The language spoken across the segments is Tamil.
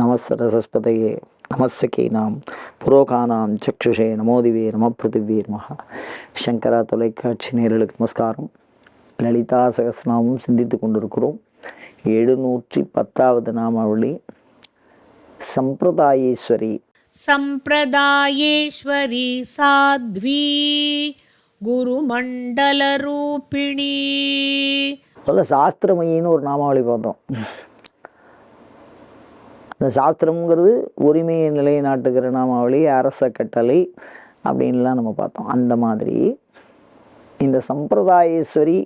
நமசரசஸ்பதையே நமசகீனாம் புரோகானாம் சக்ஷுஷே நமோதிவே நம பிருத்திவே மகா சங்கரா தொலைக்காட்சி நேரலுக்கு நமஸ்காரம். லலிதா சகசநாமும் சிந்தித்து கொண்டிருக்கிறோம். எழுநூற்றி பத்தாவது நாமாவளி சம்பிரதாயேஸ்வரி. சம்பிரதாயேஸ்வரி சாத்வி. குருமண்டல ரூபிணி அதில் சாஸ்திரமயின்னு ஒரு நாமாவளி பார்த்தோம். இந்த சாஸ்திரம்ங்கிறது உரிமையை நிலைநாட்டுகிற நாமாவளி அரச கட்டளை அப்படின்லாம் நம்ம பார்த்தோம். அந்த மாதிரி இந்த சம்பிரதாயேஸ்வரி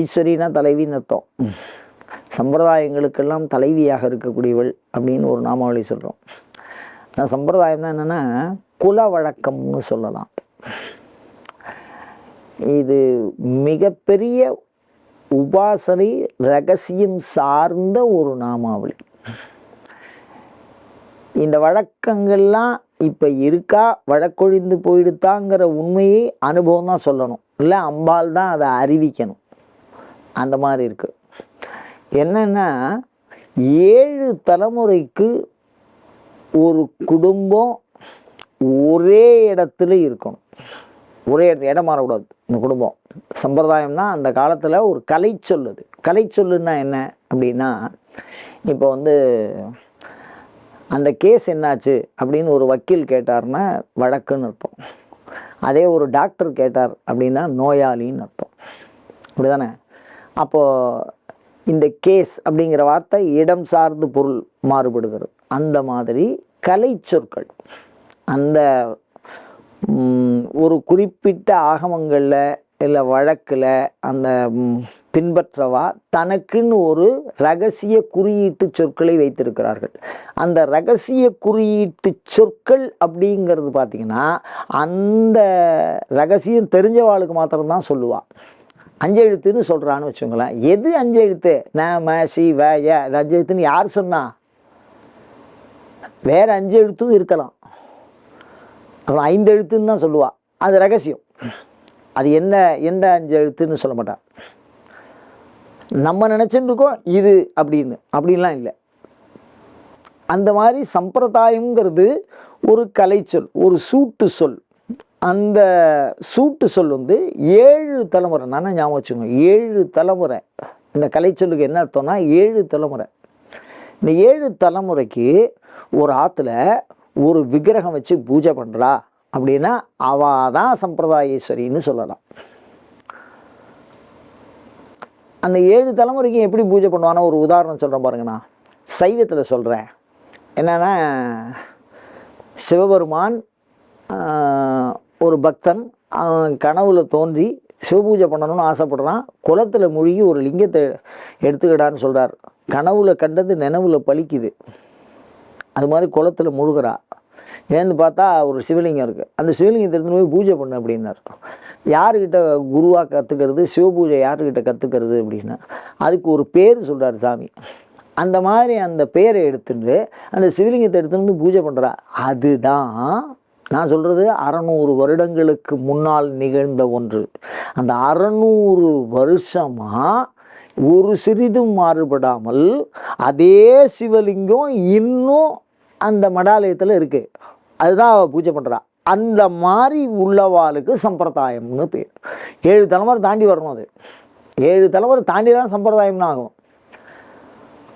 ஈஸ்வரினா தலைவின்னு அர்த்தம். சம்பிரதாயங்களுக்கெல்லாம் தலைவியாக இருக்கக்கூடியவள் அப்படின்னு ஒரு நாமாவளி சொல்கிறோம் அந்த சம்பிரதாயம்னா என்னென்னா குல வழக்கம்னு சொல்லலாம். இது மிகப்பெரிய உபாசனை ரகசியம் சார்ந்த ஒரு நாமாவளி. இந்த வழக்கங்கள்லாம் இப்போ இருக்கா வழக்கொழிந்து போயிடுத்தாங்கிற உண்மையை அனுபவம் தான் சொல்லணும். இல்லை அம்பால் தான் அதை அறிவிக்கணும். அந்த மாதிரி இருக்கு. என்னன்னா ஏழு தலைமுறைக்கு ஒரு குடும்பம் ஒரே இடத்துல இருக்கணும். ஒரே இடம் மாறக்கூடாது. இந்த குடும்பம். சம்பிரதாயம்னா அந்த காலத்தில் ஒரு கலை சொல்லுது கலை சொல்லுன்னா என்ன அப்படின்னா இப்போ வந்து அந்த கேஸ் என்னாச்சு அப்படின்னு ஒரு வக்கீல் கேட்டார்னா வழக்குன்னு அர்த்தம். அதே ஒரு டாக்டர் கேட்டார் அப்படின்னா நோயாளின்னு அர்த்தம். அப்படிதானே? அப்போது இந்த கேஸ் அப்படிங்கிற வார்த்தை இடம் சார்ந்து பொருள் மாறுபடுகிறது. அந்த மாதிரி கலை சொற்கள் அந்த ஒரு குறிப்பிட்ட ஆகமங்களில் இல்லை வழக்கில் அந்த பின்பற்றவா தனக்குன்னு ஒரு ரகசிய குறியீட்டு சொற்களை வைத்திருக்கிறார்கள். அந்த ரகசிய குறியீட்டு சொற்கள் அப்படிங்கிறது பார்த்திங்கன்னா அந்த ரகசியம் தெரிஞ்சவாளுக்கு மாத்திரம்தான் சொல்லுவாள் அஞ்செழுத்துன்னு சொல்கிறான்னு வச்சுக்கோங்களேன். எது அஞ்செழுத்து? ந ம சி வ ஏ இது அஞ்செழுத்துன்னு யார் சொன்னா? வேறு அஞ்செழுத்தும் இருக்கலாம். அப்புறம் ஐந்து எழுத்துன்னு தான் சொல்லுவா. அது ரகசியம். அது என்ன எந்த அஞ்சு எழுத்துன்னு சொல்ல மாட்டான் நம்ம நினச்சிட்டு இருக்கோம் இது அப்படின்னு. அப்படின்லாம் இல்லை. அந்த மாதிரி சம்பிரதாயங்கிறது ஒரு கலைச்சொல் ஒரு சூட்டு சொல். அந்த சூட்டு சொல் வந்து ஏழு தலைமுறை நானே ஞாபகம் வச்சுக்கோங்க ஏழு தலைமுறை. இந்த கலைச்சொல்லுக்கு என்ன அர்த்தம்னா ஏழு தலைமுறை. இந்த ஏழு தலைமுறைக்கு ஒரு ஆற்றுல ஒரு விக்கிரகம் வச்சு பூஜை பண்ணுறா அப்படின்னா அவள் தான் சம்பிரதாயேஸ்வரின்னு சொல்லலாம். அந்த ஏழு தலைமுறைக்கு எப்படி பூஜை பண்ணுவானா ஒரு உதாரணம் சொல்கிறேன் பாருங்கண்ணா. சைவத்தில் சொல்கிறேன் என்னென்னா சிவபெருமான் ஒரு பக்தன் அவன் கனவுல தோன்றி சிவபூஜை பண்ணணும்னு ஆசைப்படுறான். குளத்தில் மூழ்கி ஒரு லிங்கத்தை எடுத்துக்கிடான்னு சொல்கிறார் கனவுல கண்டது நினைவுல பலிக்குது. அது மாதிரி குளத்துல முழுகிறா. ஏன்னு பார்த்தா ஒரு சிவலிங்கம் இருக்குது அந்த சிவலிங்கத்தை எடுத்துன்னு போய் பூஜை பண்ணு அப்படின்னார். யாருக்கிட்ட குருவாக கற்றுக்கிறது சிவபூஜை யாருக்கிட்ட கற்றுக்கிறது அப்படின்னா அதுக்கு ஒரு பேர் சொல்கிறார் சாமி. அந்த மாதிரி அந்த பேரை எடுத்துட்டு அந்த சிவலிங்கத்தை எடுத்துட்டு வந்து பூஜை பண்ணுறா அதுதான் நான் சொல்கிறது அறநூறு வருடங்களுக்கு முன்னால் நிகழ்ந்த ஒன்று. அந்த அறநூறு வருஷமாக ஒரு சிறிதும் மாறுபடாமல் அதே சிவலிங்கம் இன்னும் அந்த மடாலயத்தில் இருக்குது அதுதான் அவள் பூஜை பண்ணுறா அந்த மாதிரி உள்ளவாளுக்கு சம்பிரதாயம்னு பேர். ஏழு தலைமுறை தாண்டி வரணும் அது. ஏழு தலைமுறை தாண்டி தான் சம்பிரதாயம்னு ஆகும்.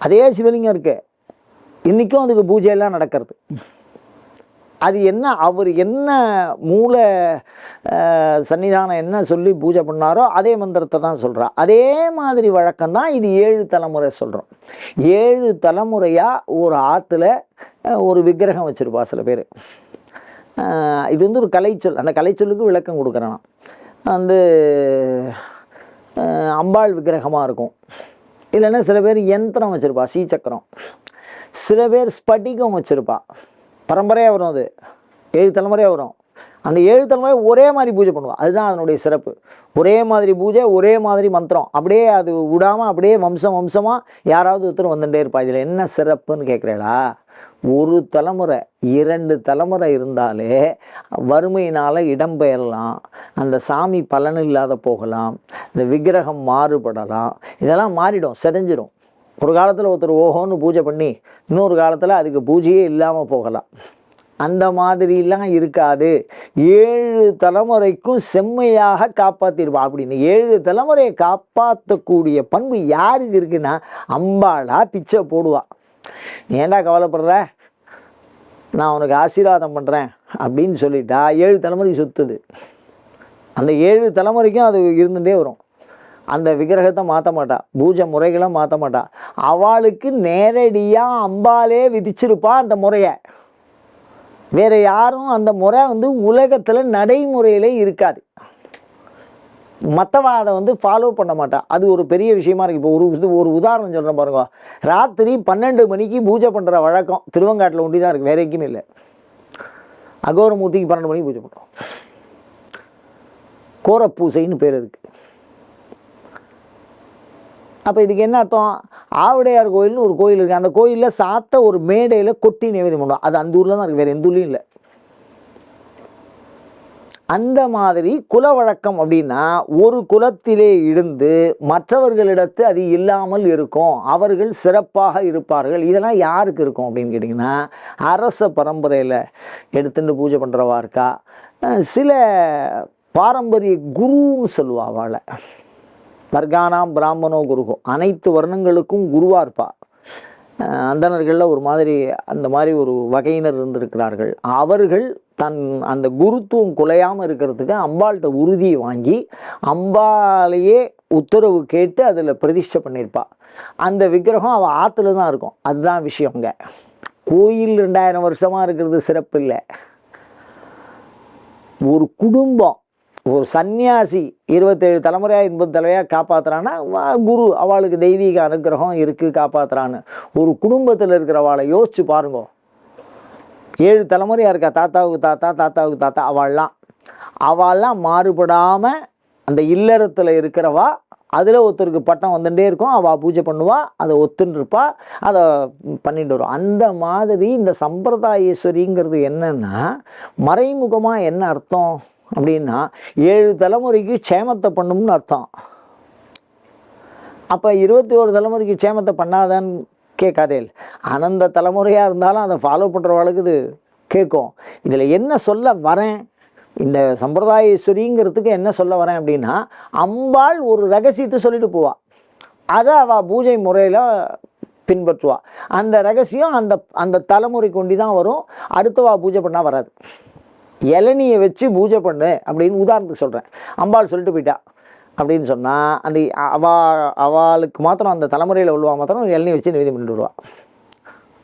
அதே சிவலிங்கம் இருக்கு. இன்றைக்கும் அதுக்கு பூஜையெல்லாம் நடக்கிறது. அது என்ன அவர் என்ன மூல சன்னிதானம் என்ன சொல்லி பூஜை பண்ணாரோ அதே மந்திரத்தை தான் சொல்கிறார் அதே மாதிரி வழக்கம் தான் இது ஏழு தலைமுறை சொல்கிறோம் ஏழு தலைமுறையாக ஒரு ஆற்றுல ஒரு விக்கிரகம் வச்சுருப்பா சில பேர். இது வந்து ஒரு கலைச்சொல். அந்த கலைச்சொல்லுக்கு விளக்கம் கொடுக்குறேன். நான் வந்து அம்பாள் விக்கிரகமாக இருக்கும். இல்லைன்னா சில பேர் யந்திரம் வச்சுருப்பா சீச்சக்கரம் சில பேர் ஸ்பட்டிகம் வச்சுருப்பா. பரம்பரையாக வரும் அது. ஏழு தலைமுறையாக வரும். அந்த ஏழு தலைமுறை ஒரே மாதிரி பூஜை பண்ணுவோம் அதுதான் அதனுடைய சிறப்பு. ஒரே மாதிரி பூஜை ஒரே மாதிரி மந்திரம். அப்படியே அது விடாமல் அப்படியே வம்சம் வம்சமாக யாராவது ஒருத்தர் வந்துட்டே இருப்பா இதில் என்ன சிறப்புன்னு கேட்குறீங்களா? ஒரு தலைமுறை இரண்டு தலைமுறை இருந்தாலே வறுமையினால் இடம்பெயரலாம் அந்த சாமி பலன் இல்லாத போகலாம். இந்த விக்கிரகம் மாறுபடலாம். இதெல்லாம் மாறிடும் செதஞ்சிடும் ஒரு காலத்தில் ஒருத்தர் ஓஹோன்னு பூஜை பண்ணி இன்னொரு காலத்தில் அதுக்கு பூஜையே இல்லாமல் போகலாம். அந்த மாதிரிலாம் இருக்காது. ஏழு தலைமுறைக்கும் செம்மையாக காப்பாற்றிருப்பா அப்படின்னு ஏழு தலைமுறையை காப்பாற்றக்கூடிய பண்பு யாருக்கு இருக்குன்னா அம்பாளா பிச்சை போடுவா. ஏண்டா ஏன்டா கவலைப்படுற? நான் உனக்கு ஆசீர்வாதம் பண்ணுறேன் அப்படின்னு சொல்லிட்டா ஏழு தலைமுறைக்கு சுத்துது. அந்த ஏழு தலைமுறைக்கும் அது இருந்துகிட்டே வரும். அந்த விக்கிரகத்தை மாற்ற மாட்டான் பூஜை முறைகளை மாற்ற மாட்டான் அவளுக்கு நேரடியாக அம்பாலே விதிச்சிருப்பாள் அந்த முறையை. வேறு யாரும் அந்த முறை வந்து உலகத்தில் நடைமுறையில் இருக்காது. மற்றவன் அதை வந்து ஃபாலோ பண்ண மாட்டான் அது ஒரு பெரிய விஷயமா இருக்குது இப்போ ஒரு இது ஒரு உதாரணம் சொல்கிறேன் பாருங்க. ராத்திரி பன்னெண்டு மணிக்கு பூஜை பண்ணுற வழக்கம் திருவங்காட்டில் ஒண்டி தான் இருக்குது வேற எங்கேயுமே இல்லை. அகோரமூர்த்திக்கு பன்னெண்டு மணிக்கு பூஜை பண்ணுறோம் கோரப்பூசைன்னு பேர் அதுக்கு. அப்போ இதுக்கு என்ன அர்த்தம்? ஆவுடையார் கோயில்னு ஒரு கோயில் இருக்குது அந்த கோயிலில் சாத்த ஒரு மேடையில் கொட்டி நிவேதம் பண்ணுவோம் அது அந்த ஊரில் தான் இருக்குது வேறு எந்த ஊர்லேயும் இல்லை. அந்த மாதிரி குல வழக்கம் அப்படின்னா ஒரு குலத்திலே இருந்து மற்றவர்களிடத்து அது இல்லாமல் இருக்கும். அவர்கள் சிறப்பாக இருப்பார்கள். இதெல்லாம் யாருக்கு இருக்கும் அப்படின்னு கேட்டிங்கன்னா அரச பரம்பரையில் எடுத்துட்டு பூஜை பண்ணுறவா இருக்கா? சில பாரம்பரிய குருன்னு சொல்லுவா அவளை. வர்க்கானாம் பிராமணோ குருகோ. அனைத்து வர்ணங்களுக்கும் குருவாக இருப்பார் அந்தணர்களில் ஒரு மாதிரி அந்த மாதிரி ஒரு வகையினர் இருந்திருக்கிறார்கள். அவர்கள் தன் அந்த குருத்துவம் குலையாமல் இருக்கிறதுக்கு அம்பாள்கிட்ட உறுதியை வாங்கி அம்பாளையே உத்தரவு கேட்டு அதில் பிரதிஷ்டை பண்ணியிருப்பா அந்த விக்கிரகம் அவள் ஆற்றுல தான் இருக்கும். அதுதான் விஷயங்க கோயில் ரெண்டாயிரம் வருஷமாக இருக்கிறது சிறப்பு இல்லை. ஒரு குடும்பம் ஒரு சன்னியாசி இருபத்தேழு தலைமுறையாக எண்பது தலைவையாக காப்பாற்றுறான்னா வா- குரு அவளுக்கு தெய்வீக அனுக்கிரகம் இருக்குது காப்பாற்றுறான்னு ஒரு குடும்பத்தில் இருக்கிறவாளை யோசித்து பாருங்க. ஏழு தலைமுறையாக இருக்கா தாத்தாவுக்கு தாத்தா தாத்தாவுக்கு தாத்தா அவள்லாம். அவள்லாம் மாறுபடாமல் அந்த இல்லறத்தில் இருக்கிறவா அதில் ஒருத்தருக்கு பட்டம் வந்துட்டே இருக்கும் அவள் பூஜை பண்ணுவா அதை ஒத்துன்னு அதை பண்ணிட்டு வரும் அந்த மாதிரி இந்த சம்பிரதாயேஸ்வரிங்கிறது என்னென்னா மறைமுகமாக என்ன அர்த்தம்? அப்படின்னா ஏழு தலைமுறைக்கு க்ஷேமத்தை பண்ணும்னு அர்த்தம். அப்போ இருபத்தி ஒரு தலைமுறைக்கு க்ஷேமத்தை பண்ணாதான்னு கேட்காதேல் அனந்த தலைமுறையாக இருந்தாலும் அதை ஃபாலோ பண்ணுறவளுக்கு இது கேட்கும். இதில் என்ன சொல்ல வரேன்? இந்த சம்பிரதாயேஸ்வரிங்கிறதுக்கு என்ன சொல்ல வரேன் அப்படின்னா அம்பாள் ஒரு ரகசியத்தை சொல்லிட்டு போவாள் அதை அவள் பூஜை முறையில் பின்பற்றுவாள் அந்த ரகசியம் அந்த அந்த தலைமுறை கொண்டு தான் வரும். அடுத்தவா பூஜை பண்ணால் வராது. இளநியை வச்சு பூஜை பண்ணு அப்படின்னு உதாரணத்துக்கு சொல்கிறேன் அம்பாள் சொல்லிட்டு போயிட்டா. அப்படின்னு சொன்னால் அந்த அவா அவளுக்கு மாத்திரம் அந்த தலைமுறையில் உள்ளவா மாத்திரம் இளநீ வச்சு நிவேதம் பண்ணிட்டு வருவா.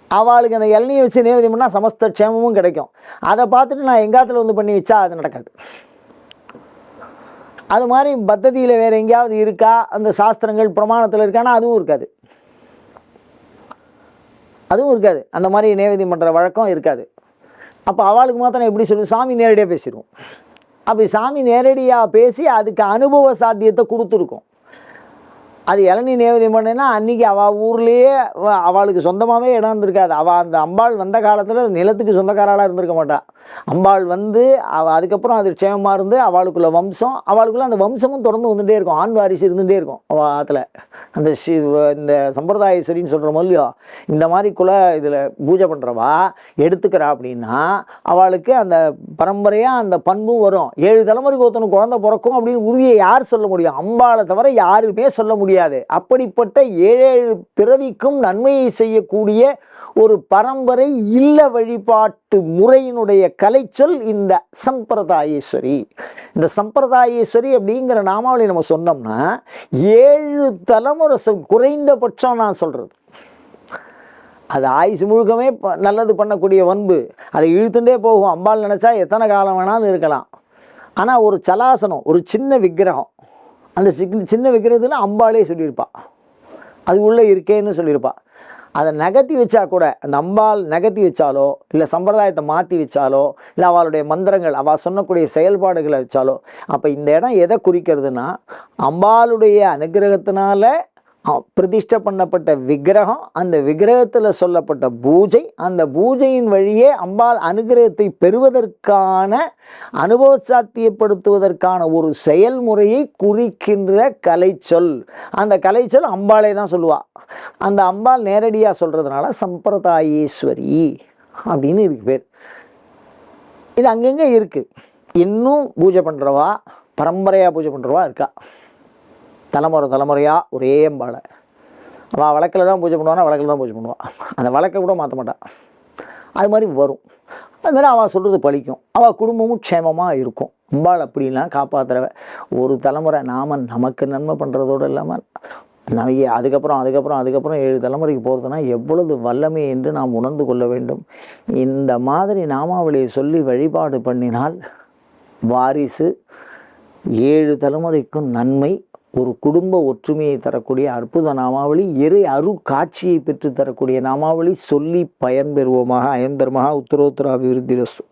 அவளுக்கு அந்த இளநியை வச்சு நிவேதம் பண்ணால் சமஸ்த க்ஷேமமும் கிடைக்கும். அதை பார்த்துட்டு நான் எங்காத்துல வந்து பண்ணி வச்சா அது நடக்காது. அது மாதிரி பத்ததியில் வேறு எங்கேயாவது இருக்கா? அந்த சாஸ்திரங்கள் பிரமாணத்தில் இருக்கானா? அதுவும் இருக்காது. அதுவும் இருக்காது. அந்த மாதிரி நேவேதியம் பண்ணுற வழக்கம் இருக்காது. அப்போ அவளுக்கு மாத்திரம் எப்படி சொல்லுவோம் சாமி நேரடியாக பேசிடுவோம். அப்படி சாமி நேரடியாக பேசி அதுக்கு அனுபவ சாத்தியத்தை கொடுத்துருக்கோம். அது இளநீ நேவதம் பண்ணேன்னா அன்றைக்கி அவள் ஊர்லேயே அவளுக்கு சொந்தமாகவே இடம் இருந்திருக்காது. அவள் அந்த அம்பாள் வந்த காலத்தில் நிலத்துக்கு சொந்தக்காராளாக இருந்திருக்க மாட்டாள் அம்பாள் வந்து அவ அதுக்கப்புறம் அது க்ஷேமமாக இருந்து அவளுக்குள்ள வம்சம் அவளுக்குள்ள அந்த வம்சமும் தொடர்ந்து வந்துகிட்டே இருக்கும். ஆண் வாரிசு இருந்துகிட்டே இருக்கும். அவள் ஆற்றுல அந்த சிவ இந்த சம்பிரதாயஸ்வரின்னு சொல்கிறோம் இல்லையோ இந்த மாதிரி குல இதில் பூஜை பண்ணுறவா எடுத்துக்கிறா அப்படின்னா அவளுக்கு அந்த பரம்பரையாக அந்த பண்பும் வரும். ஏழு தலைமுறைக்கு ஒருத்தனு குழந்தை பிறக்கும் அப்படின்னு உறுதியை யார் சொல்ல முடியும்? அம்பாளை தவிர யாருமே சொல்ல முடியாது. அப்படிப்பட்ட ஏழேழு பிறவிக்கும் நன்மையை செய்யக்கூடிய ஒரு பரம்பரை இல்ல வழிபாட்டு முறையினுடைய கலைச்சொல் இந்த சம்பிரதாயேஸ்வரி. இந்த சம்பிரதாயேஸ்வரி அப்படிங்கிற நாமாவளி நம்ம சொன்னோம்னா ஏழு தலைமுறை குறைந்தபட்சம் நான் சொல்கிறது அது ஆயுசு முழுக்கமே ப- நல்லது பண்ணக்கூடிய வன்பு அதை இழுத்துட்டே போகும். அம்பாள் நினச்சா எத்தனை காலம் வேணாலும் இருக்கலாம். ஆனால் ஒரு சலாசனம் ஒரு சின்ன விக்கிரகம் அந்த சிக் சின்ன விக்கிரகத்தில் அம்பாளே சொல்லியிருப்பா. அது உள்ளே இருக்கேன்னு சொல்லியிருப்பாள் அதை நகர்த்தி வச்சா கூட அந்த அம்பாள் நகர்த்தி வச்சாலோ இல்லை சம்பிரதாயத்தை மாற்றி வச்சாலோ இல்லை அவளுடைய மந்திரங்கள் அவள் சொன்னக்கூடிய செயல்பாடுகளை வச்சாலோ அப்போ இந்த இடம் எதை குறிக்கிறதுனா அம்பாளுடைய அனுகிரகத்தினால பிரதிஷ்டை பண்ணப்பட்ட விக்கிரகம் அந்த விக்கிரகத்தில் சொல்லப்பட்ட பூஜை அந்த பூஜையின் வழியே அம்பாள் அனுகிரகத்தை பெறுவதற்கான அனுபவ சாத்தியப்படுத்துவதற்கான ஒரு செயல்முறையை குறிக்கின்ற கலைச்சொல். அந்த கலைச்சொல் அம்பாளே தான் சொல்லுவா. அந்த அம்பாள் நேரடியாக சொல்கிறதுனால சம்பிரதாயேஸ்வரி அப்படின்னு இதுக்கு பேர். இது அங்கங்கே இருக்குது இன்னும் பூஜை பண்ணுறவா பரம்பரையாக பூஜை பண்ணுறவா இருக்கா. தலைமுறை தலைமுறையாக ஒரே அம்பாளை. அவள் வழக்கில் தான் பூஜை பண்ணுவானா வழக்கில் தான் பூஜை பண்ணுவான். அந்த வழக்கை கூட மாற்ற மாட்டான். அது மாதிரி வரும். அதுமாதிரி அவள் சொல்கிறது பழிக்கும். அவள் குடும்பமும் க்ஷேமமாக இருக்கும். அம்பாள் அப்படிலாம் காப்பாற்றுறவ ஒரு தலைமுறை நாம் நமக்கு நன்மை பண்ணுறதோடு இல்லாமல் நிறைய அதுக்கப்புறம் அதுக்கப்புறம் அதுக்கப்புறம் ஏழு தலைமுறைக்கு போகிறதுனா எவ்வளவு வல்லமை என்று நாம் உணர்ந்து கொள்ள வேண்டும். இந்த மாதிரி நாமாவளியை சொல்லி வழிபாடு பண்ணினால் வாரிசு ஏழு தலைமுறைக்கும் நன்மை ஒரு குடும்ப ஒற்றுமையை தரக்கூடிய அற்புத நாமாவளி இறை அரு காட்சியை பெற்று தரக்கூடிய நாமாவளி சொல்லி பயன்பெறுவோமாக. அயந்தர்மகா உத்தரோத்தர அபிவிருத்தி ரஸ்து